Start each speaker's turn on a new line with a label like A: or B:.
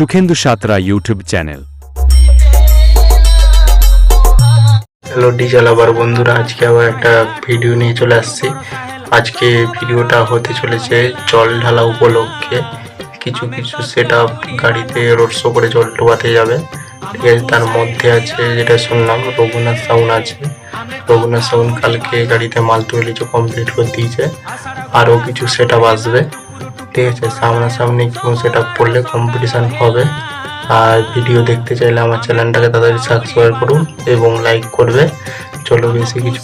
A: Sukhendu Santra YouTube channel.
B: Hello diesel আবার বন্ধুরা, আজকে আবার একটা ভিডিও নিয়ে চলে আসছি। আজকে ভিডিওটা হতে চলেছে জল ঢালা উপলক্ষে। কিছু কিছু সেট গাড়িতে রোড শো করে জল ডোবাতে যাবে। ঠিক আছে, তার মধ্যে আছে যেটা শুনলাম, রঘুনাথ সাউন আছে। রঘুনাথ সাউন কালকে গাড়িতে মাল কিছু কমপ্লিট করে দিয়েছে। আরও কিছু সেট আসবে। ঠিক আছে সামনাসামনি কেউ সেট করলে কম্পিটিশান হবে। আর ভিডিও দেখতে চাইলে আমার চ্যানেলটাকে তাড়াতাড়ি সাবস্ক্রাইব করুন এবং লাইক করবে। চলো বেশি কিছু